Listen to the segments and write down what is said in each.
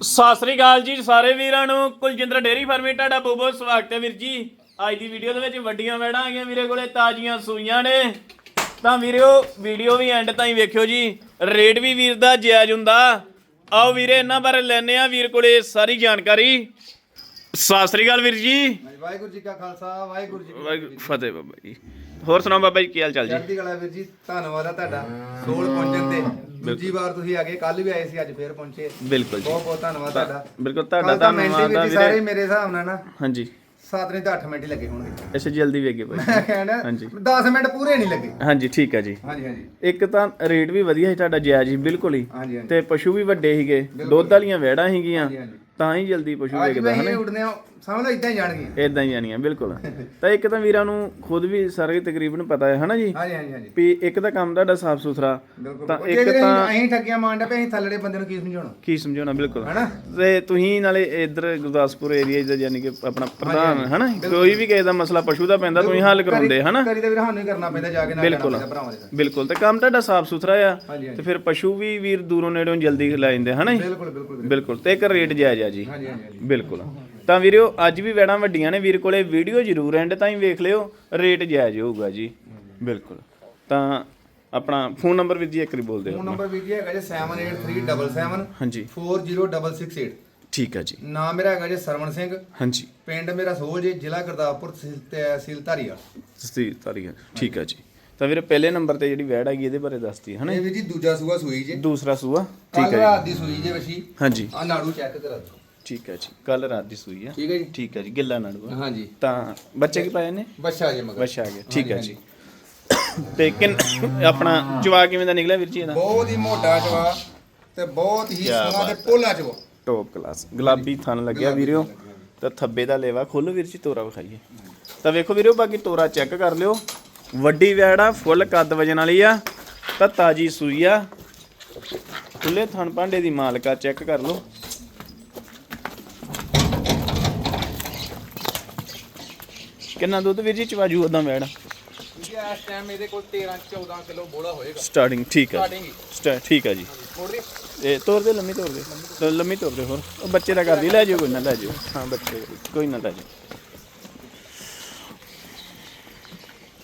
ਸਤਿ ਸ੍ਰੀ ਅਕਾਲ ਜੀ ਸਾਰੇ ਵੀਰਾਂ ਨੂੰ। ਕੁਲਜਿੰਦਰ ਡੇਰੀ ਫਾਰਮੇ ਤੁਹਾਡਾ ਬਹੁਤ ਬਹੁਤ ਸਵਾਗਤ ਹੈ ਵੀਰ ਜੀ। ਅੱਜ ਦੀ ਵੀਡੀਓ ਦੇ ਵਿੱਚ ਵੱਡੀਆਂ ਵੈੜਾਂ ਆ ਗਈਆਂ ਵੀਰੇ ਕੋਲੇ ਤਾਜ਼ੀਆਂ ਸੂਈਆਂ ਨੇ। ਤਾਂ ਵੀਰਿਓ ਵੀਡੀਓ ਵੀ ਐਂਡ ਤਾਈਂ ਵੇਖਿਓ ਜੀ। ਰੇਟ ਵੀ ਵੀਰ ਦਾ ਜਾਇਜ਼ ਹੁੰਦਾ। ਆਓ ਵੀਰੇ ਇਹਨਾਂ ਬਾਰੇ ਲੈਣੇ ਆ ਵੀਰ ਕੋਲੇ ਸਾਰੀ ਜਾਣਕਾਰੀ। ਸਤਿ ਸ੍ਰੀ ਅਕਾਲ ਵੀਰ ਜੀ। ਵਾਹਿਗੁਰੂ ਜੀ ਕਾ ਖਾਲਸਾ ਵਾਹਿਗੁਰੂ ਜੀ ਕੀ ਵਾਹਿਗੁਰੂ ਫਤਿਹ ਬਾਬਾ ਜੀ। ਹੋਰ ਸੁਣਾਓ ਬਾਬਾ ਜੀ ਕੀ ਹਾਲ ਚਾਲ ਜੀ? ਚੜ੍ਹਦੀ ਕਲਾ ਵੀਰ ਜੀ ਧੰਨਵਾਦ ਆ ਤੁਹਾਡਾ। ਸੋਲ ਪਹੁੰਚਣ ਤੇ। ਦੂਜੀ ਵਾਰ ਤੁਸੀਂ ਆ ਗਏ ਕੱਲ ਵੀ ਆਏ ਸੀ ਅੱਜ ਫੇਰ ਪਹੁੰਚੇ। ਬਿਲਕੁਲ ਜੀ। ਬਹੁਤ ਬਹੁਤ ਧੰਨਵਾਦ ਤੁਹਾਡਾ। ਬਿਲਕੁਲ ਤੁਹਾਡਾ ਧੰਨਵਾਦ ਵੀਰ। ਜੀ ਸਾਰੇ ਮੇਰੇ ਹਿਸਾਬ ਨਾਲ ਨਾ ਹਾਂਜੀ। 7 ਨਹੀਂ ਤਾਂ 8 ਮਿੰਟ ਹੀ ਲੱਗੇ ਹੋਣਗੇ। ਅੱਛਾ ਜਲਦੀ ਬਾਈ ਮੈਂ ਕਹਿੰਦਾ ਹਾਂਜੀ। 10 ਮਿੰਟ ਪੂਰੇ ਨਹੀਂ ਲੱਗੇ। ਹਾਂਜੀ ਠੀਕ ਹੈ ਜੀ। ਹਾਂਜੀ ਹਾਂਜੀ। ਇੱਕ ਤਾਂ ਰੇਟ ਵੀ ਵਧੀਆ ਸੀ ਤੁਹਾਡਾ ਜਾਇਜ਼ ਹੀ ਬਿਲਕੁਲ ਹੀ। ਤੇ ਪਸ਼ੂ ਵੀ ਵੱਡੇ ਸੀਗੇ ਦੁੱਧ ਵਾਲੀਆਂ ਵੈੜਾਂ ਸੀਗੀਆਂ। ਹਾਂਜੀ, ਹਾਂਜੀ। ਤਾਂ ਹੀ ਜਲਦੀ ਪਸ਼ੂ ਅੱਜ ਵੇਚਦਾ ਵੀ ਹਨਾ? ਉੱਡਦੇ ਆ ਸਮਝ ਲਓ ਇਦਾਂ ਹੀ ਜਾਣਗੇ ਇਦਾਂ ਹੀ ਜਾਣੀਆਂ ਬਿਲਕੁਲ। ਤਾਂ ਇੱਕ ਤਾਂ ਵੀਰਾਂ ਨੂੰ ਖੁਦ ਵੀ ਸਾਰੇ ਤਕਰੀਬਨ ਪਤਾ ਹੈ ਹਨਾ ਜੀ? ਹਾਂਜੀ ਹਾਂਜੀ ਹਾਂਜੀ। ਵੀ ਇੱਕ ਤਾਂ ਕੰਮ ਤੁਹਾਡਾ ਸਾਫ਼ ਸੁਥਰਾ ਬਿਲਕੁਲ ਤਾਂ। ਇੱਕ ਤਾਂ ਅਸੀਂ ਠੱਗੀਆਂ ਮਾਰਦਾ ਪਏ ਅਸੀਂ ਥੱਲੜੇ ਬੰਦੇ ਨੂੰ ਕੀ ਸਮਝਾਉਣਾ? ਕੀ ਸਮਝਾਉਣਾ ਬਿਲਕੁਲ। ਹਨਾ? ਤੇ ਤੁਸੀਂ ਨਾਲੇ ਇੱਧਰ ਗੁਰਦਾਸਪੁਰ ਏਰੀਆ ਦਾ ਯਾਨੀ ਕਿ ਆਪਣਾ ਪ੍ਰਧਾਨ ਹਨਾ? ਕੋਈ ਵੀ ਕਿਸੇ ਦਾ ਮਸਲਾ ਪਸ਼ੂ ਦਾ ਪੈਂਦਾ ਤੁਸੀਂ ਹੱਲ ਕਰਾਉਂਦੇ ਹਨਾ? ਕਰੀ ਤਾਂ ਵੀਰ ਸਾਨੂੰ ਹੀ ਕਰਨਾ ਪੈਂਦਾ ਜਾ ਕੇ ਨਾਲ ਬਿਲਕੁਲ। ਬਿਲਕੁਲ। ਤੇ ਕੰਮ ਤੁਹਾਡਾ ਸਾਫ਼ ਸੁਥਰਾ ਆ ਤੇ ਫਿਰ ਪਸ਼ੂ ਵੀ ਵੀਰ ਦੂਰੋਂ ਨੇੜੋਂ ਜਲਦੀ ਲੈ ਜਾਂਦੇ ਹਨਾ ਬਿਲਕੁਲ ਬਿਲਕੁਲ। ਬਿਲਕੁਲ। ਤੇ ਇੱਕ ਰੇਟ ਜਾਇਜ਼ ਆ ਜੀ। ਬਿਲਕੁਲ। ਤਾਂ ਵੀਰਿਓ ਅੱਜ ਵੀ ਵੈੜਾਂ ਵੱਡੀਆਂ ਨੇ ਵੀਰ ਕੋਲੇ ਵੀਡੀਓ ਜ਼ਰੂਰ ਐਂਡ ਤਾਈਂ ਵੇਖ ਲਿਓ ਰੇਟ ਜਾਇਜ਼ ਹੋਊਗਾ ਜੀ। ਬਿਲਕੁਲ। ਤਾਂ ਆਪਣਾ ਫੋਨ ਨੰਬਰ ਵੀਰ ਜੀ ਇੱਕ ਵਾਰੀ ਬੋਲ ਦਿਓ ਫੋਨ ਨੰਬਰ ਵੀਰ ਜੀ ਹੈਗਾ ਜੀ 783777 ਹਾਂਜੀ। 40668 ਠੀਕ ਹੈ ਜੀ। ਨਾਮ ਮੇਰਾ ਹੈਗਾ ਜੀ ਸਰਵਣ ਸਿੰਘ। ਹਾਂਜੀ। ਪਿੰਡ ਮੇਰਾ ਸੋਹ ਜੀ ਜ਼ਿਲ੍ਹਾ ਗੁਰਦਾਸਪੁਰ ਤਹਿਸੀਲ- ਤਹਿਸੀਲ ਧਾਰੀਵਾਲ। ਸਤੀ ਤਾਰੀਖ ਠੀਕ ਹੈ ਜੀ। ਤਾਂ ਵੀਰੇ ਪਹਿਲੇ ਨੰਬਰ ਤੇ ਜਿਹੜੀ ਵੈੜ ਹੈਗੀ ਇਹਦੇ ਬਾਰੇ ਦੱਸਦੀ ਹਨਾ ਇਹ ਵੀਰ ਜੀ ਦੂਜਾ ਸੂਆ ਸੂਈ ਜੀ। ਦੂਸਰਾ ਸੂਆ ਕੱਲ ਠੀਕ ਹੈ ਰਾਤ ਦੀ ਸੂਈ ਜੀ ਵਸ਼ੀ। ਹਾਂਜੀ। ਆ ਨਾੜੂ ਚੈੱਕ ਕਰਾ ਦਿਓ। ਠੀਕ ਹੈ ਜੀ ਕੱਲ ਰਾਤ ਦੀ ਸੂਈ ਆ ਠੀਕ ਹੈ ਜੀ। ਠੀਕ ਹੈ ਜੀ ਗਿੱਲਾ ਨੜਵਾ ਹਾਂਜੀ। ਤਾਂ ਬੱਚੇ ਕੀ ਪਾਏ ਨੇ? ਬੱਚਾ ਜੀ ਮਗਰ। ਬੱਚਾ ਆ ਗਿਆ ਠੀਕ ਹੈ ਜੀ। ਤੇ ਕਿੰਨ ਆਪਣਾ ਚਵਾ ਕਿਵੇਂ ਦਾ ਨਿਕਲਿਆ ਵੀਰ ਜੀ ਇਹਦਾ? ਬਹੁਤ ਹੀ ਮੋਟਾ ਚਵਾ ਤੇ ਬਹੁਤ ਹੀ ਕਿਆ ਸੋਹਣਾ ਤੇ ਪੋਲਾ ਚਵਾ ਟੌਪ ਕਲਾਸ ਗੁਲਾਬੀ ਥਣ ਲੱਗਿਆ ਵੀਰਿਓ। ਤਾਂ ਥੱਬੇ ਦਾ ਲੇਵਾ ਖੋਲੋ ਵੀਰ ਜੀ ਤੋਰਾ ਵਿਖਾਈਏ। ਤਾਂ ਵੇਖੋ ਵੀਰਿਓ ਬਾਕੀ ਤੋਰਾ ਚੈੱਕ ਕਰ ਲਿਓ। ਵੱਡੀ ਵੈੜਾ ਫੁੱਲ ਕੱਦ ਵਜਨ ਵਾਲੀ ਆ ਤਾਂ ਤਾਜੀ ਸੂਈ ਆ। ਖੁੱਲੇ ਥਣ ਭਾਂਡੇ ਦੀ ਮਾਲਕਾ ਚੈੱਕ ਕਰ ਲਓ। ਕਿੰਨਾ ਦੁੱਧ ਵੀਰ ਜੀ ਚਵਾਜੂ ਉਦਾਂ ਵੈੜ? ਜੀ ਇਸ ਟਾਈਮ ਇਹਦੇ ਕੋਲ 13 14 ਕਿਲੋ ਬੋਲਾ ਹੋਏਗਾ। ਸਟਾਰਟਿੰਗ ਠੀਕ ਹੈ। ਸਟਾਰਟਿੰਗ ਸਟਾ ਠੀਕ ਹੈ ਜੀ। ਇਹ ਤੋਰ ਦੇ ਲੰਮੀ ਤੋਰ ਦੇ। ਲੰਮੀ ਤੋਰ ਦੇ ਹੋਰ। ਉਹ ਬੱਚੇ ਦਾ ਕਰਦੀ ਲੈ ਜਾਓ ਕੋਈ ਨਾ ਲੈ ਜਾਓ। ਹਾਂ ਬੱਚੇ ਕੋਈ ਨਾ ਲੈ ਜਾਓ।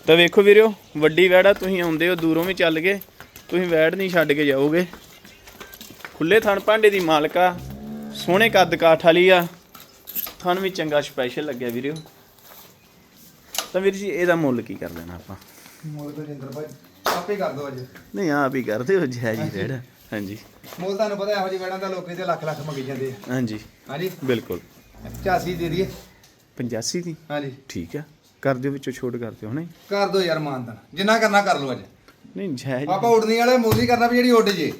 ਤਾਂ ਵੇਖੋ ਵੀਰਿਓ ਵੱਡੀ ਵੈੜਾ ਤੁਸੀਂ ਆਉਂਦੇ ਹੋ ਦੂਰੋਂ ਵੀ ਚੱਲ ਕੇ ਤੁਸੀਂ ਵੈੜ ਨਹੀਂ ਛੱਡ ਕੇ ਜਾਓਗੇ। ਖੁੱਲੇ ਥਣ ਭਾਂਡੇ ਦੀ ਮਾਲਕਾ ਸੋਹਣੇ ਕੱਦ ਕਾਠ ਵਾਲੀ ਆ। ਥਣ ਵੀ ਚੰਗਾ ਸਪੈਸ਼ਲ ਲੱਗਿਆ ਵੀਰਿਓ ਤਾਂ ਵੀਰ ਜੀ ਇਹਦਾ ਮੁੱਲ ਕੀ ਕਰ ਲੈਣਾ ਆਪਾਂ? ਮੋੜ ਤੋਂ ਜਿੰਦਰ ਭਾਈ ਆਪੇ ਕਰ ਦੋ ਅੱਜ। ਨਹੀਂ ਆਪ ਹੀ ਕਰਦੇ ਹੋ ਜੈ ਜੀ ਰੇੜਾ ਹਾਂਜੀ। ਮੋਲ ਤੁਹਾਨੂੰ ਪਤਾ ਇਹੋ ਜਿਹੀ ਵੈੜਾਂ ਦਾ ਲੋਕੀ ਤੇ ਲੱਖ ਲੱਖ ਮੰਗੀ ਜਾਂਦੇ ਆ। ਹਾਂਜੀ। ਹਾਂਜੀ। ਬਿਲਕੁਲ। 85 ਦੇ ਦਈਏ 85 ਦੀ? ਹਾਂਜੀ। ਠੀਕ ਆ। ਕਰ ਦਿਓ ਵਿੱਚੋਂ ਛੋਟ ਕਰ ਦਿਓ ਹਣੇ। ਕਰ ਦੋ ਯਾਰ ਮਾਨਤਾ ਜਿੰਨਾ ਕਰਨਾ ਕਰ ਲਓ ਅੱਜ। ਨਹੀਂ ਜੈ ਆਪਾਂ ਉਡਨੀ ਵਾਲੇ ਮੋਦੀ ਕਰਨਾ ਵੀ ਜਿਹੜੀ ਉੱਡ ਜੇ।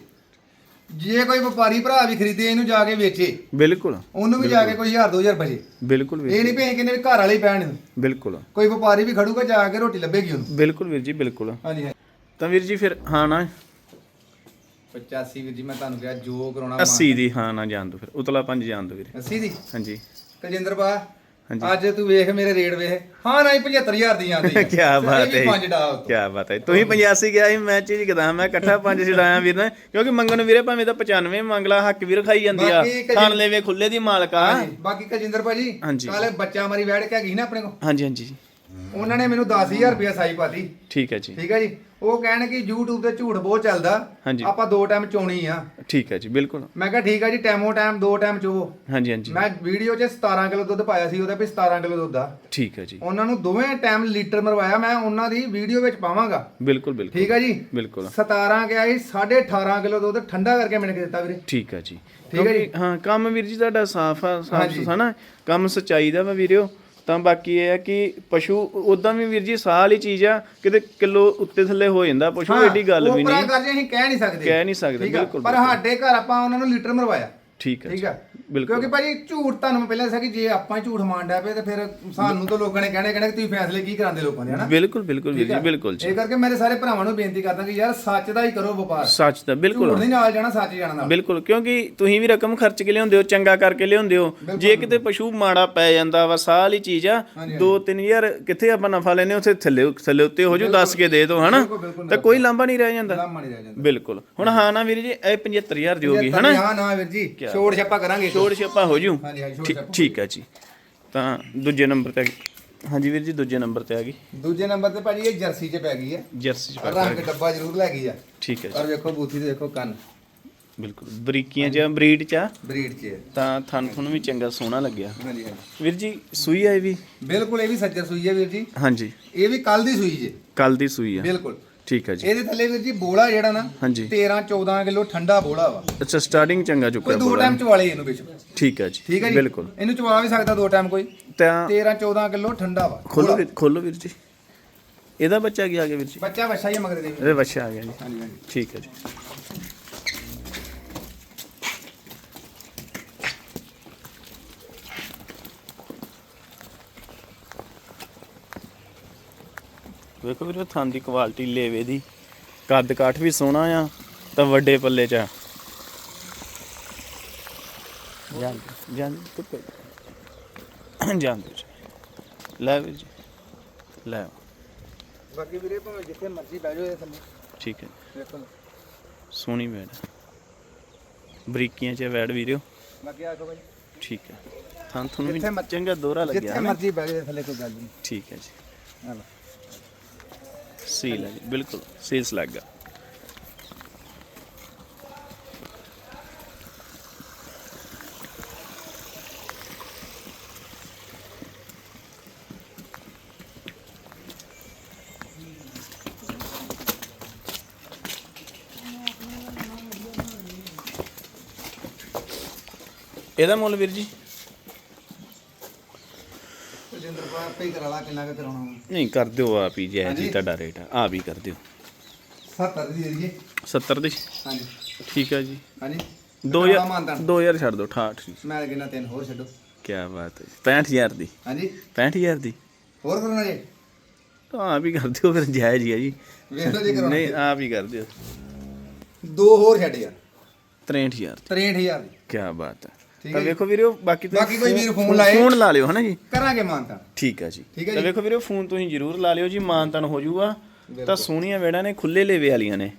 ਜੇ ਕੋਈ ਵਪਾਰੀ ਭਰਾ ਵੀ ਖਰੀਦੇ ਇਹਨੂੰ ਜਾ ਕੇ ਵੇਚੇ। ਬਿਲਕੁਲ ਉਹਨੂੰ ਵੀ ਜਾ ਕੇ ਕੋਈ 1000 2000 ਬਚੇ। ਬਿਲਕੁਲ ਵੀਰ ਇਹ ਨਹੀਂ ਭੇ ਕਿਨੇ ਵੀ ਘਰ ਵਾਲੇ ਹੀ ਪੈਣ। ਬਿਲਕੁਲ। ਕੋਈ ਵਪਾਰੀ ਵੀ ਖੜੂਗਾ ਜਾ ਕੇ ਰੋਟੀ ਲੱਭੇਗੀ ਉਹਨੂੰ। ਬਿਲਕੁਲ ਵੀਰ ਜੀ ਬਿਲਕੁਲ। ਹਾਂਜੀ ਤਾਂ ਵੀਰ ਜੀ ਫਿਰ ਹਾਂ ਨਾ। 85 ਵੀਰ ਜੀ ਮੈਂ ਤੁਹਾਨੂੰ ਕਿਹਾ ਜੋ ਕਰਾਉਣਾ 80 ਦੀ ਹਾਂ ਨਾ ਜਾਣ ਦੋ ਫਿਰ। ਉਤਲਾ ਪੰਜ ਜਾਣ ਦੋ ਵੀਰੇ। 80 ਦੀ? ਹਾਂਜੀ। ਕਜਿੰਦਰ ਬਾ ਅੱਜ ਤੂੰ ਵੇਖ ਮੇਰੇ ਰੇਟ ਵੇਖ। ਹਾਂ ਨਾ 75000 ਦੀ ਆਂਦੀ ਕੀ ਬਾਤ ਹੈ ਪੰਜ ਡਾ। ਕੀ ਬਾਤ ਹੈ। ਤੁਸੀਂ 85 ਗਿਆ ਸੀ ਮੈਂ ਚੀਜ਼ ਕਦਾ ਮੈਂ ਇਕੱਠਾ ਪੰਜ ਛਡਾਇਆ ਵੀਰ ਨੇ ਕਿਉਂਕਿ ਮੰਗਣ ਨੂੰ ਵੀਰੇ ਭਾਵੇਂ ਤਾਂ 95 ਮੰਗਲਾ ਹੱਕ ਵੀਰ ਖਾਈ ਜਾਂਦੀ ਆ। ਖਾਣ ਲੈਵੇ ਖੁੱਲੇ ਦੀ ਮਾਲਕਾ ਬਾਕੀ ਕਜਿੰਦਰ ਭਾਜੀ। ਕੱਲ ਬੱਚਾ ਮਾਰੀ ਵੈੜ ਕੇ ਹੈਗੀ ਨਾ ਆਪਣੇ ਕੋ ਹਾਂਜੀ ਹਾਂਜੀ ਉਹਨਾਂ ਨੇ ਮੈਨੂੰ 10000 ਰੁਪਇਆ ਸਾਈ ਪਾਤੀ। ਠੀਕ ਹੈ ਜੀ। ਠੀਕ ਹੈ ਜੀ? ਉਹ ਕਹਿਣ ਕਿ YouTube ਤੇ ਝੂਠ ਬਹੁਤ ਚੱਲਦਾ। ਹਾਂਜੀ। ਆਪਾਂ ਦੋ ਟਾਈਮ ਚੋਣੀ ਆ। ਠੀਕ ਹੈ ਜੀ ਬਿਲਕੁਲ। ਮੈਂ ਕਿਹਾ ਠੀਕ ਆ ਜੀ ਟੈਮੋ ਟਾਈਮ ਦੋ ਟਾਈਮ ਚੋ। ਹਾਂਜੀ ਹਾਂਜੀ। ਮੈਂ ਵੀਡੀਓ 'ਚ 17 ਕਿਲੋ ਦੁੱਧ ਪਾਇਆ ਸੀ ਉਹਦਾ ਵੀ 17 ਕਿਲੋ ਦੁੱਧ ਆ। ਠੀਕ ਹੈ ਜੀ। ਉਹਨਾਂ ਨੂੰ ਦੋਵੇਂ ਟਾਈਮ ਲੀਟਰ ਮਰਵਾਇਆ ਮੈਂ ਉਹਨਾਂ ਦੀ ਵੀਡੀਓ ਵਿੱਚ ਪਾਵਾਂਗਾ। ਬਿਲਕੁਲ ਬਿਲਕੁਲ। ਠੀਕ ਆ ਜੀ? ਬਿਲਕੁਲ। 17 ਗਿਆ ਸੀ 18.5 ਕਿਲੋ ਦੁੱਧ ਠੰਡਾ ਕਰਕੇ ਮੈਨੂੰ ਦਿੱਤਾ ਵੀਰੇ। ਠੀਕ ਹੈ ਜੀ। ਠੀਕ ਹੈ ਜੀ। ਕਿਉਂਕਿ ਹਾਂ ਕੰਮ ਵੀਰ ਜੀ ਤੁਹਾਡਾ ਸਾਫ਼ ਆ ਸਾਫ਼ ਹਾਂਜੀ। ਸੁਥਰਾ ਨਾ। ਕੰਮ ਸਚਾਈ ਦਾ ਵਾ ਵੀਰਿਓ। ਤਾਂ ਬਾਕੀ ਇਹ ਆ ਕਿ ਪਸ਼ੂ ਉਦਾਂ ਵੀ ਵੀਰ ਜੀ ਸਾਹ ਵਾਲੀ ਚੀਜ਼ ਆ ਕਿਤੇ ਕਿਲੋ ਉੱਤੇ ਥੱਲੇ ਹੋ ਜਾਂਦਾ ਪਸ਼ੂ ਹਾਂ, ਏਡੀ ਗੱਲ ਉਹ ਵੀ ਨਹੀਂ ਕਰ ਜੇ ਅਸੀਂ ਕਹਿ ਨਹੀਂ ਸਕਦੇ ਕਹਿ ਨਹੀਂ ਸਕਦੇ? ਬਿਲਕੁਲ, ਪਰ। ਸਾਡੇ ਘਰ ਆਪਾਂ ਉਹਨਾਂ ਨੂੰ ਲੀਟਰ ਮਰਵਾਇਆ ਠੀਕ ਹੈ ਠੀਕ ਆ ਬਿਲਕੁਲ। ਕਿਉਂਕਿ ਭਾਜੀ ਝੂਠ ਤੁਹਾਨੂੰ ਮੈਂ ਪਹਿਲਾਂ ਦੱਸਿਆ ਕਿ ਜੇ ਆਪਾਂ ਹੀ ਝੂਠ ਮਾਰਦਾ ਪਏ ਤੇ ਫਿਰ ਸਾਨੂੰ ਤਾਂ ਲੋਕਾਂ ਨੇ ਕਹਿਣੇ ਕਹਿਣੇ ਕਿ ਤੁਸੀਂ ਫੈਸਲੇ ਕੀ ਕਰਾਉਂਦੇ ਲੋਕਾਂ ਦੇ ਹਨਾ? ਬਿਲਕੁਲ ਬਿਲਕੁਲ ਵੀਰ ਜੀ? ਬਿਲਕੁਲ ਜੀ। ਇਹ ਕਰਕੇ ਮੇਰੇ ਸਾਰੇ ਭਰਾਵਾਂ ਨੂੰ ਬੇਨਤੀ ਕਰਦਾ ਕਿ ਯਾਰ ਸੱਚ ਦਾ ਹੀ ਕਰੋ ਵਪਾਰ। ਸੱਚ ਦਾ ਝੂਠ ਬਿਲਕੁਲ ਨਹੀਂ ਨਾਲ ਜਾਣਾ ਸੱਚ ਜਾਣਾ ਨਾਲ। ਬਿਲਕੁਲ ਕਿਉਂਕਿ ਤੁਸੀਂ ਵੀ ਰਕਮ ਖਰਚ ਕੇ ਲਿਆਉਂਦੇ ਹੋ ਚੰਗਾ ਕਰਕੇ ਲਿਆਉਂਦੇ ਹੋ। ਜੇ ਕਿਤੇ ਪਸ਼ੂ ਮਾੜਾ ਪੈ ਜਾਂਦਾ ਵਾ ਸਾਹ ਵਾਲੀ ਚੀਜ਼ ਆ ਹਾਂਜੀ, 2-3000 ਕਿੱਥੇ ਆਪਾਂ ਨਫਾ ਲੈਨੇ ਉੱਥੇ ਥੱਲੇ ਥੱਲੇ ਉੱਤੇ ਹੋ ਜੂ ਦੱਸ ਕੇ ਦੇ ਦੋ ਹਨਾ? ਤਾਂ ਕੋਈ ਲਾਂਭਾ ਨਹੀਂ ਰਹਿ ਜਾਂਦਾ। ਲਾਮਾ ਨਹੀਂ ਰਹਿ ਜਾਂਦਾ। ਬਿਲਕੁਲ। ਹੁਣ ਹਾਂ ਨਾ ਵੀਰ ਜੀ ਇਹ 75000 ਦੀ ਹੋ ਗਈ ਹਨਾ? ਹਾਂ ਨਾ ਵੀਰ ਜੀ ਛੋੜ ਛੱਪਾ ਕਰਾਂਗੇ। ਛੋੜ ਛਾਪਾ ਹੋ ਜੂ? ਹਾਂਜੀ ਹਾਂਜੀ ਛੋੜ ਠੀਕ ਹੈ ਜੀ। ਤਾਂ ਦੂਜੇ ਨੰਬਰ ਤੇ ਆ ਗਈ। ਹਾਂਜੀ ਵੀਰ ਜੀ ਦੂਜੇ ਨੰਬਰ ਤੇ ਆ ਗਈ। ਦੂਜੇ ਨੰਬਰ ਤੇ ਭਾਜੀ ਇਹ ਜਰਸੀ 'ਚ ਪੈ ਗਈ ਹੈ। ਜਰਸੀ ਚ ਪਾ ਰੰਗ ਡੱਬਾ ਜ਼ਰੂਰ ਲੈ ਗਈ ਆ। ਠੀਕ ਹੈ ਜੀ। ਔਰ ਵੇਖੋ ਬੂਥੀ ਤੇ ਦੇਖੋ ਕੰਨ। ਬਿਲਕੁਲ। ਬਰੀਕੀਆਂ ਜਾਂ ਬਰੀਡ ਚ ਆ, ਬਰੀਡ 'ਚ। ਹੈ ਤਾਂ ਥਣ ਤੁਹਾਨੂੰ ਵੀ ਚੰਗਾ ਸੋਹਣਾ ਲੱਗਿਆ। ਹਾਂਜੀ ਹਾਂਜੀ। ਵੀਰ ਜੀ ਸੂਈ ਆ ਇਹ ਵੀ? ਬਿਲਕੁਲ ਇਹ ਵੀ ਸੱਜਰ ਸੂਈ ਹੈ ਵੀਰ ਜੀ। ਹਾਂਜੀ। ਇਹ ਵੀ ਕੱਲ ਦੀ ਸੂਈ ਜੇ। ਕੱਲ ਦੀ ਸੂਈ ਆ। ਬਿਲਕੁਲ। ਠੀਕ ਹੈ ਜੀ। ਇਹਦੇ ਥੱਲੇ ਵੀਰ ਜੀ ਬੋਲਾ ਜਿਹੜਾ ਨਾ ਹਾਂਜੀ। 13 14 ਕਿਲੋ ਠੰਡਾ ਬੋਲਾ ਵਾ। ਅੱਛਾ ਸਟਾਰਟਿੰਗ ਚੰਗਾ ਕੋਈ ਚੁੱਕਿਆ ਦੋ ਬੋਲਾ ਟਾਈਮ ਚਵਾਲੇ ਇਹਨੂੰ ਵਿੱਚ। ਠੀਕ ਹੈ ਜੀ ਠੀਕ ਹੈ ਜੀ? ਬਿਲਕੁਲ। ਇਹਨੂੰ ਚਵਾ ਵੀ ਸਕਦਾ ਦੋ ਟਾਈਮ ਕੋਈ। ਤਾਂ 13 14 ਕਿਲੋ ਠੰਡਾ ਵਾ। ਖੋਲੋ। ਵੀਰ ਖੋਲੋ ਵੀਰ ਜੀ। ਇਹਦਾ ਬੱਚਾ ਕੀ ਆ ਗਿਆ ਵੀਰ ਜੀ? ਬੱਚਾ ਵੱਛਾ ਹੀ ਆ ਮਗਰ ਦੇ। ਇਹਦੇ ਬੱਚਾ ਆ ਗਿਆ ਜੀ। ਹਾਂਜੀ ਹਾਂਜੀ। ਠੀਕ ਹੈ ਜੀ। ਵੇਖੋ ਵੀਰੇ ਥਾਂ ਦੀ ਕੁਆਲਿਟੀ ਲੇਵੇ ਦੀ। ਕੱਦ ਕਾਠ ਵੀ ਸੋਹਣਾ ਆ ਤਾਂ ਵੱਡੇ ਪੱਲੇ ਚ ਆ। ਜਾਨ ਜਾਨ ਤੁੱਪੇ ਜਾਨ ਦੇ ਲੈ ਵੀਰ ਜੀ। ਲੈ ਬਾਕੀ ਵੀਰੇ ਭਾਵੇਂ ਜਿੱਥੇ ਮਰਜ਼ੀ ਬਹਿ ਜਾਓ ਇਹ ਥੱਲੇ। ਠੀਕ ਹੈ। ਵੇਖੋ। ਸੋਹਣੀ ਵੈੜ ਬਰੀਕੀਆਂ ਚ ਵੈੜ ਵੀਰਿਓ ਬਾਕੀ ਭਾਈ ਠੀਕ ਹੈ। ਥਾਂ ਤੁਹਾਨੂੰ ਵੀ ਚੰਗਾ ਦੋਹਰਾ ਲੱਗਿਆ ਜਿੱਥੇ ਮਰਜ਼ੀ ਬਹਿ ਜਾਓ ਥੱਲੇ ਕੋਈ ਗੱਲ ਨਹੀਂ। ਠੀਕ ਹੈ ਜੀ। ਲਓ। ਸੀਲ ਹੈ ਜੀ ਬਿਲਕੁਲ ਸੀਲਸ ਸਲੈਗ ਹੈ ਇਹਦਾ ਮੁੱਲ ਵੀਰ ਜੀ ਜਿੰਦਰ ਪਾ ਆਪੇ ਹੀ ਕਰਾ ਲਾ ਕਿੰਨਾ ਕੁ ਕਰਾਉਣਾ ਵਾ। ਨਹੀਂ ਕਰ ਦਿਓ ਆਪ ਹੀ ਜੈ ਜੀ ਹਾਂਜੀ। ਤੁਹਾਡਾ ਰੇਟ ਆ। ਆਪ ਹੀ ਕਰ ਦਿਓ। 70 ਦੀ ਦੇ ਦਈਏ। 70 ਦੀ? ਹਾਂਜੀ। ਠੀਕ ਹੈ ਜੀ। ਹਾਂਜੀ। 2000 ਕਰਾਉਣਾ ਮਾਨਤਾਨ। 2000 ਛੱਡ ਦਿਓ 68 ਮੈਂ ਕਿੰਨਾ ਤਿੰਨ ਹੋਰ ਛੱਡੋ। ਕੀ ਬਾਤ ਹੈ 65000 ਦੀ। ਹਾਂਜੀ। 65000 ਦੀ? ਹੋਰ ਕਰਨਾ ਜੀ? ਤਾਂ ਆਪ ਹੀ ਕਰ ਦਿਓ ਫਿਰ ਜਾਇਜ਼ ਹੀ ਹੈ ਜੀ। ਵੇਖ ਲਓ ਜੇ ਕਰਾਉਣਾ ਨਹੀਂ ਆਪ ਹੀ ਕਰ ਦਿਓ। ਦੋ ਹੋਰ ਛੱਡ ਯਾਰ। 63000 63000 ਦੀ। ਕੀ ਬਾਤ ਹੈ। ਤਾਂ ਹੈ। ਵੇਖੋ ਵੀਰੋ ਬਾਕੀ ਤੁਸੀਂ ਬਾਕੀ ਕੋਈ ਵੀਰ ਫੋਨ ਲਾਏ। ਫੋਨ ਲਾ ਲਿਓ ਹਨਾ ਜੀ? ਕਰਾਂਗੇ ਮਾਨਤਾ ਠੀਕ ਹੈ ਜੀ। ਹੈ ਤਾਂ। ਵੇਖੋ ਵੀਰੋ ਫੋਨ ਤੁਸੀਂ ਜ਼ਰੂਰ ਲਾ ਲਿਓ ਜੀ ਮਾਨਤਨ ਹੋ ਜਾਊਗਾ ਤਾਂ ਸੋਹਣੀਆਂ ਵੇੜਾਂ ਨੇ ਖੁੱਲੇ ਲੇਵੇ ਵਾਲੀਆਂ ਨੇ।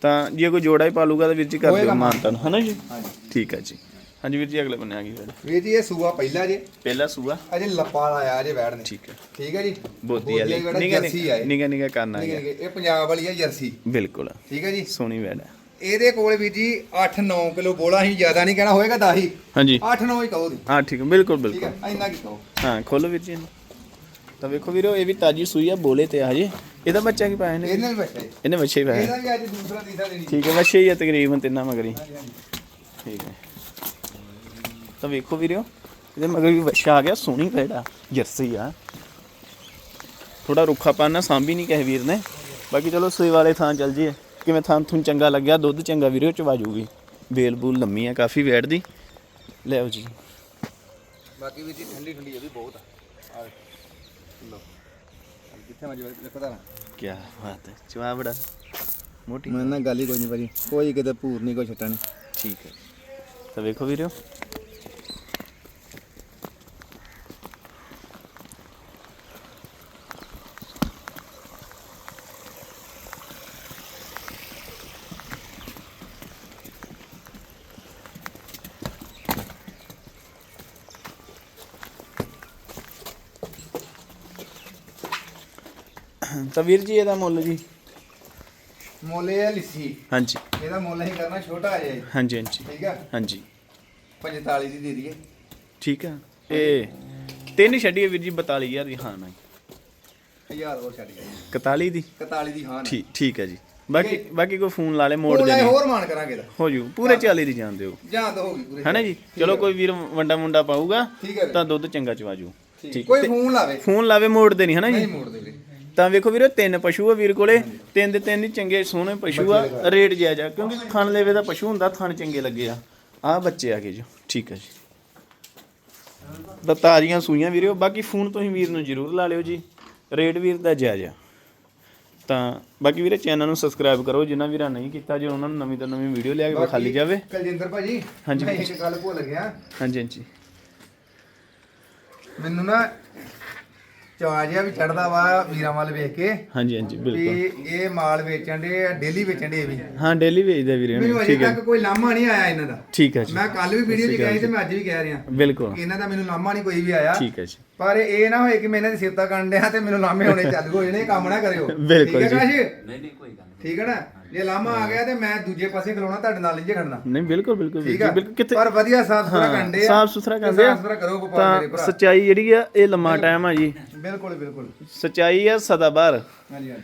ਤਾਂ ਜੇ ਕੋਈ ਜੋੜਾ ਹੀ ਪਾਲੂਗਾ ਤਾਂ ਵੀਰ ਜੀ ਕਰ ਦਿਓ ਮਾਨਤਨ। ਹਨਾ ਜੀ? ਠੀਕ ਹੈ ਜੀ। ਹਾਂਜੀ ਵੀਰ ਜੀ ਅਗਲੇ ਬੰਨੇ ਆ ਗਈ ਵੀਰ ਜੀ ਇਹ ਸੂਆ ਪਹਿਲਾ ਜੇ। ਪਹਿਲਾ ਸੂਆ? ਅਜੇ ਲੱਪਾ ਆਇਆ ਅਜੇ ਵੈੜ ਨੇ। ਠੀਕ ਹੈ ਠੀਕ ਹੈ ਜੀ? ਬੋਦੀ ਵਾਲੀ। ਨਿਗਾ ਆ। ਨਿਗਾ ਨਿਗਾ ਕਰਨਾ ਹੈ। ਇਹ ਪੰਜਾਬ ਵਾਲੀ ਆ ਜਰਸੀ। ਬਿਲਕੁਲ। ਠੀਕ ਹੈ ਜੀ? ਸੋਹਣੀ ਵੇੜ ਹੈ ਇਹਦੇ ਕੋਲ ਵੀ ਜੀ 8-9 ਕਿਲੋ ਬੋਲਾ ਹੀ ਜ਼ਿਆਦਾ ਨਹੀਂ ਕਹਿਣਾ ਹੋਏਗਾ 10 ਹੀ। ਹਾਂਜੀ। 8-9 ਹੀ ਕਹੋ ਦੀ ਹਾਂ ਠੀਕ ਹੈ ਬਿਲਕੁਲ ਠੀਕ ਬਿਲਕੁਲ। ਹੈ ਇੰਨਾ ਕੀ ਕਹੋ। ਹਾਂ ਖੋਲੋ ਵੀਰ ਜੀ ਇਹਨੂੰ। ਤਾਂ ਵੇਖੋ ਵੀਰੋ ਇਹ ਵੀ ਤਾਜੀ ਸੂਈ ਆ ਬੋਲੇ ਤੇ ਆ ਹਜੇ। ਇਹਦਾ ਬੱਚਾ ਕੀ ਪਾਇਆ ਨੇ ਇਹਦੇ ਨਾਲ ਬੱਚੇ ਇਹਨੇ ਬੱਚੇ ਹੀ ਪਾਇਆ। ਇਹਦਾ ਵੀ ਅੱਜ ਦੂਸਰਾ ਤੀਸਰਾ ਦੇਣੀ ਠੀਕ ਹੈ ਬੱਚੇ ਹੀ ਆ ਤਕਰੀਬਨ ਤਿੰਨਾਂ ਮਗਰੀ। ਠੀਕ ਹੈ। ਤਾਂ ਵੇਖੋ ਵੀਰੋ ਇਹਦੇ ਮਗਰ ਵੀ ਬੱਚਾ ਆ ਗਿਆ ਸੋਹਣੀ ਪੈੜਾ ਜਰਸੀ ਆ। ਥੋੜਾ ਰੁੱਖਾ ਪਾਣਾ ਸਾਂਭੀ ਨਹੀਂ ਕਹੇ ਵੀਰ ਨੇ। ਬਾਕੀ ਚਲੋ ਸੂਈ ਵਾਲੇ ਥਾਂ ਚੱਲ ਜੀਏ। ਕਿਵੇਂ ਥਾਂ ਤੁਹਾਨੂੰ ਚੰਗਾ ਲੱਗਿਆ ਦੁੱਧ ਚੰਗਾ ਵੀਰੋ ਚਵਾ ਜੂਗੀ ਬੇਲ ਬੂਲ ਲੰਮੀ ਆ ਕਾਫੀ ਵੈਟ ਦੀ। ਲਿਆਓ ਜੀ। ਬਾਕੀ ਵੀ ਜੀ ਠੰਡੀ ਠੰਡੀ ਇਹ ਵੀ ਬਹੁਤ ਆ। ਆ ਲੋ ਕਿੱਥੇ ਕੀ ਬਾਤ ਹੈ ਚਵਾ ਬੜਾ ਮੋਟੀ। ਮੈਂ ਨਾ ਗੱਲ ਹੀ ਕੋਈ ਨਹੀਂ ਭਾਜੀ। ਕੋਈ ਕਿਤੇ ਭੂਰ ਨਹੀਂ ਕੋਈ ਛੱਟਾ ਨਹੀਂ। ਠੀਕ ਹੈ। ਤਾਂ ਵੇਖੋ ਵੀਰੋ। ਤਾਂ ਵੀਰ ਜੀ ਇਹਦਾ ਮੁੱਲ ਜੀ। ਮੁੱਲ ਇਹ ਆ ਲਿੱਸੀ। ਹਾਂਜੀ। ਇਹਦਾ ਮੁੱਲ ਅਸੀਂ ਕਰਨਾ ਛੋਟਾ ਜਿਹਾ ਜੀ, ਹਾਂਜੀ ਹਾਂਜੀ। ਠੀਕ ਆ? ਹਾਂਜੀ। 45 ਦੀ ਦੇ ਦਈਏ। ਠੀਕ ਆ। ਇਹ ਤਿੰਨ ਛੱਡੀਏ ਵੀਰ ਜੀ 42000 ਦੀ ਹਾਂ ਨਹੀਂ 1000 ਹੋਰ ਛੱਡ ਗਏ 41 ਦੀ? 41 ਦੀ ਹਾਂ ਨਾ ਠੀਕ ਠੀਕ ਹੈ ਜੀ। ਬਾਕੀ ਬਾਕੀ ਕੋਈ ਫੋਨ ਲਾ ਲੇ ਮੋੜ ਲੈ ਦੇਣੀ। ਹੋਰ ਮਾਨ ਕਰਾਂਗੇ ਦਾ ਹੋ ਜੂ। ਪੂਰੇ 40 ਦੀ ਜਾਣ ਦਿਓ। ਜਾਂ ਤਾਂ ਹੋ ਗਈ ਪੂਰੇ ਹੈਨਾ ਜੀ? ਚਲੋ। ਕੋਈ ਵੀਰ ਵੰਡਾ ਮੁੰਡਾ ਪਾਊਗਾ ਠੀਕ ਹੈ ਵੀਰੇ। ਤਾਂ ਦੁੱਧ ਚੰਗਾ ਚਵਾ ਜੂ ਠੀਕ। ਕੋਈ ਫੋਨ ਲਾਵੇ। ਫੋਨ ਲਾਵੇ ਮੋੜ ਦੇਣੀ ਹੈਨਾ ਨਹੀਂ ਜੀ ਮੋੜ ਦੇ ਵੀਰੇ ਤਾਂ ਵੇਖੋ ਵੀਰੋ ਤਿੰਨ ਪਸ਼ੂ ਆ ਵੀਰ ਕੋਲੇ ਤਿੰਨ ਦੇ ਤਿੰਨ ਹੀ ਚੰਗੇ ਸੋਹਣੇ ਪਸ਼ੂ ਆ ਰੇਟ ਜਾਇਜ਼ ਆ ਕਿਉਂਕਿ ਥਣ ਲੇਵੇ ਦਾ ਪਸ਼ੂ ਹੁੰਦਾ ਥਣ ਚੰਗੇ ਲੱਗੇ ਆ। ਆ ਬੱਚੇ ਆ ਗਏ ਜੀ ਠੀਕ ਹੈ ਜੀ। ਤਾਂ ਤਾਜ਼ੀਆਂ ਸੂਈਆਂ ਵੀਰੋ ਬਾਕੀ ਫੋਨ ਤੁਸੀਂ ਵੀਰ ਨੂੰ ਜ਼ਰੂਰ ਲਾ ਲਿਓ ਜੀ ਰੇਟ ਵੀਰ ਦਾ ਜਾਇਜ਼ ਆ। ਤਾਂ ਬਾਕੀ ਵੀਰੇ ਚੈਨਲ ਨੂੰ ਸਬਸਕ੍ਰਾਈਬ ਕਰੋ ਜਿਨ੍ਹਾਂ ਵੀਰਾਂ ਨਹੀਂ ਕੀਤਾ ਜੇ ਉਹਨਾਂ ਨੂੰ ਨਵੀਂ ਤੋਂ ਨਵੀਂ ਵੀਡੀਓ ਲਿਆ ਕੇ ਵਿਖਾਲੀ ਜਾਵੇ। ਕਲਜਿੰਦਰ ਭਾਜੀ ਹਾਂਜੀ ਮੈਂ ਇੱਕ ਗੱਲ ਭੁੱਲ ਗਿਆ। ਹਾਂਜੀ ਹਾਂਜੀ। ਮੈਨੂੰ ਨਾ ਚਾਅ ਜਿਹਾ ਵੀ ਚੜਦਾ ਵਾ ਵੀਰਾਂ ਵੱਲ ਵੇਖ ਕੇ। ਹਾਂਜੀ ਹਾਂਜੀ ਵੀ ਬਿਲਕੁਲ ਇਹ ਮਾਲ ਵੇਚਣ ਦੇ ਡੇਲੀ ਵੇਚਣ ਦੇ ਵੀ। ਹਾਂ ਡੇਲੀ ਵੇਚਦੇ ਵੀਰੇ ਮੈਨੂੰ ਅਜੇ ਠੀਕ ਹੈ। ਤੱਕ ਕੋਈ ਲਾਮਾ ਨਹੀਂ ਆਇਆ ਇਹਨਾਂ ਦਾ। ਠੀਕ ਹੈ ਜੀ। ਮੈਂ ਕੱਲ ਵੀ ਵੀਡੀਓ 'ਚ ਸੀ ਤੇ ਮੈਂ ਅੱਜ ਵੀ ਕਹਿ ਰਿਹਾ। ਬਿਲਕੁਲ। ਇਹਨਾਂ ਦਾ ਮੈਨੂੰ ਲਾਮਾ ਨਹੀਂ ਕੋਈ ਵੀ ਆਇਆ। ਠੀਕ ਹੈ ਜੀ। ਪਰ ਇਹ ਨਾ ਹੋਏ ਕਿ ਮੈਂ ਇਹਨਾਂ ਦੀ ਸਿਫਤਾਂ ਕਰਨ ਡਿਆ ਤੇ ਮੈਨੂੰ ਲਾਮੇ ਹੋਣੇ ਚਾਲੂ ਹੋ ਜਾਣੇ ਇਹ ਕੰਮ ਨਾ ਕਰਿਓ। ਬਿਲਕੁਲ ਠੀਕ ਹੈ ਜੀ। ਕਾਸ਼? ਨਹੀਂ ਨਹੀਂ ਕੋਈ ਗੱਲ ਠੀਕ ਹੈ ਨਾ? ਜੇ ਲਾਮਾ ਆ ਗਿਆ ਤੇ ਮੈਂ ਦੂਜੇ ਪਾਸੇ ਖਲੋਣਾ ਤੁਹਾਡੇ ਨਾਲ ਇੰਜੇ ਖੜਨਾ। ਨਹੀਂ ਬਿਲਕੁਲ ਬਿਲਕੁਲ ਵੀਰ ਠੀਕ ਜੀ ਆ? ਬਿਲਕੁਲ ਕਿਤੇ ਪਰ ਵਧੀਆ ਸਾਫ਼ ਸੁਥਰਾ ਕਰਦੇ ਆ। ਸਾਫ਼ ਸੁਥਰਾ ਕਰਦੇ ਆ। ਸਾਫ਼ ਸੁਥਰਾ ਕਰੋ ਵਪਾਰ ਮੇਰੇ ਤਾਂ ਭਰਾ। ਸਚਾਈ ਜਿਹੜੀ ਆ ਇਹ ਲੰਮਾ ਟਾਈਮ ਆ ਜੀ। ਬਿਲਕੁਲ ਬਿਲਕੁਲ। ਸਚਾਈ ਆ ਸਦਾਬਹਾਰ। ਹਾਂਜੀ ਹਾਂਜੀ।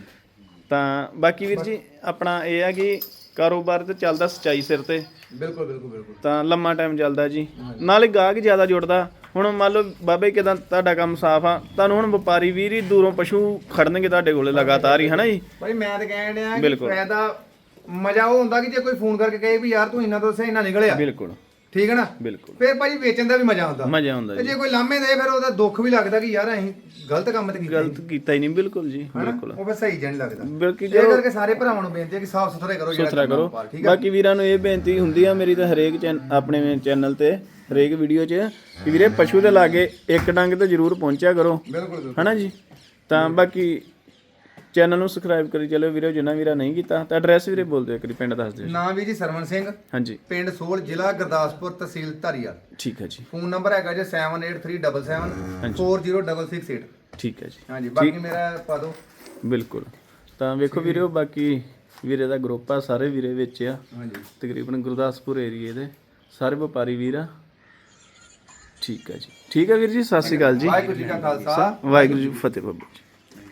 ਤਾਂ ਬਾਕੀ ਵੀਰ ਜੀ ਆਪਣਾ ਇਹ ਆ ਕਿ ਕਾਰੋਬਾਰ ਤੇ ਚੱਲਦਾ ਸਚਾਈ ਸਿਰ ਤੇ। ਬਿਲਕੁਲ ਬਿਲਕੁਲ ਬਿਲਕੁਲ। ਤਾਂ ਲੰਮਾ ਟਾਈਮ ਚੱਲਦਾ ਜੀ। ਨਾਲੇ ਗਾਹਕ ਜ਼ਿਆਦਾ ਜੁੜਦਾ। ਹੁਣ ਮੰਨ ਲਓ ਬਾਬੇ ਕਿਦਾਂ ਤੁਹਾਡਾ ਕੰਮ ਸਾਫ਼ ਆ ਤੁਹਾਨੂੰ ਹੁਣ ਵਪਾਰੀ ਵੀਰ ਹੀ ਦੂਰੋਂ ਪਸ਼ੂ ਖੜਨਗੇ ਤੁਹਾਡੇ ਕੋਲੇ ਲਗਾਤਾਰ ਹੀ ਹਨਾ ਜੀ? ਭਾਈ ਮੈਂ ਤਾਂ ਕਹਿਣ ਡਿਆ ਕਿ। ਫਾਇਦਾ ਮਜ਼ਾ ਉਹ ਹੁੰਦਾ ਕਿ ਜੇ ਕੋਈ ਫੋਨ ਕਰਕੇ ਕਹੇ ਵੀ ਯਾਰ ਤੂੰ ਇੰਨਾ ਤੋਂ ਇੰਨਾ ਨਿਕਲਿਆ। ਬਿਲਕੁਲ। ਠੀਕ ਹੈ ਨਾ? ਬਿਲਕੁਲ। ਫਿਰ ਭਾਈ ਵੇਚਣ ਦਾ ਵੀ ਮਜ਼ਾ ਆਉਂਦਾ। ਮਜ਼ਾ ਆਉਂਦਾ ਤੇ ਜੀ ਜੇ। ਕੋਈ ਲਾਮੇ ਦੇ ਫਿਰ ਉਹਦਾ ਦੁੱਖ ਵੀ ਲੱਗਦਾ ਕਿ ਯਾਰ ਅਸੀਂ ਗਲਤ ਕੰਮ ਤੇ ਕੀਤਾ ਗਲਤ ਕੀਤਾ ਹੀ ਨਹੀਂ ਬਿਲਕੁਲ ਜੀ ਹਨਾ? ਬਿਲਕੁਲ। ਉਹ ਫਿਰ ਸਹੀ ਜਿਹਾ ਨਹੀਂ ਲੱਗਦਾ। ਬਲਕਿ ਇਹ ਜਦੋਂ ਕਰਕੇ ਸਾਰੇ ਭਰਾਵਾਂ ਨੂੰ ਬੇਨਤੀ ਹੈ ਕਿ ਸਾਫ਼ ਸੁਥਰਾ ਕਰੋ ਜਿਹੜਾ ਸੁਥਰਾ ਕਰੋ। ਵਪਾਰ, ਠੀਕ ਹੈ ਬਾਕੀ ਵੀਰਾਂ ਨੂੰ ਇਹ ਬੇਨਤੀ ਹੁੰਦੀ ਆ ਮੇਰੀ ਤਾਂ ਹਰੇਕ ਚੈਨ- ਆਪਣੇ ਚੈਨਲ ਤੇ ਹਰੇਕ ਵੀਡੀਓ 'ਚ ਕਿ ਵੀਰੇ ਪਸ਼ੂ ਦੇ ਲਾਗੇ ਇੱਕ ਡੰਗ ਤੇ ਜ਼ਰੂਰ ਪਹੁੰਚਿਆ ਕਰੋ। ਬਿਲਕੁਲ। ਹਨਾ ਜੀ? ਤਾਂ ਬਾਕੀ ਚੈਨਲ ਨੂੰ ਸਬਸਕ੍ਰਾਈਬ ਕਰੀ ਚੱਲਿਓ ਵੀਰੇ ਜਿਨ੍ਹਾਂ ਵੀਰਾ ਨਹੀਂ ਕੀਤਾ ਤਾਂ ਐਡਰੈਸ ਵੀਰੇ ਬੋਲ ਦਿਓ ਇੱਕ ਵਾਰੀ ਪਿੰਡ ਦੱਸ ਦਿਓ ਨਾਮ ਵੀ ਜੀ ਸਰਵਨ ਸਿੰਘ। ਹਾਂਜੀ। ਪਿੰਡ ਸੋਲ ਜ਼ਿਲ੍ਹਾ ਗੁਰਦਾਸਪੁਰ ਤਹਿਸੀਲ ਧਾਰੀਵਾਲ। ਠੀਕ ਹੈ ਜੀ। ਫੋਨ ਨੰਬਰ ਹੈਗਾ ਜੀ 783777 40668 ਠੀਕ ਹੈ ਜੀ। ਹਾਂਜੀ ਬਾਕੀ ਮੇਰਾ ਪਾ ਦਿਓ। ਬਿਲਕੁਲ। ਤਾਂ ਵੇਖੋ ਵੀਰੇ ਬਾਕੀ ਵੀਰੇ ਦਾ ਗਰੁੱਪ ਆ ਸਾਰੇ ਵੀਰੇ ਵਿੱਚ ਆ। ਹਾਂਜੀ। ਤਕਰੀਬਨ ਗੁਰਦਾਸਪੁਰ ਏਰੀਏ ਦੇ ਸਾਰੇ ਵਪਾਰੀ ਵੀਰ ਆ। ਠੀਕ ਹੈ ਜੀ। ਠੀਕ ਹੈ ਵੀਰ ਜੀ ਸਤਿ ਸ਼੍ਰੀ ਅਕਾਲ ਜੀ। ਵਾਹਿਗੁਰੂ ਜੀ ਕਾ ਖਾਲਸਾ। ਵਾਹਿਗੁਰੂ ਜੀ ਫਤਿਹ ਬਾਬਾ ਜੀ।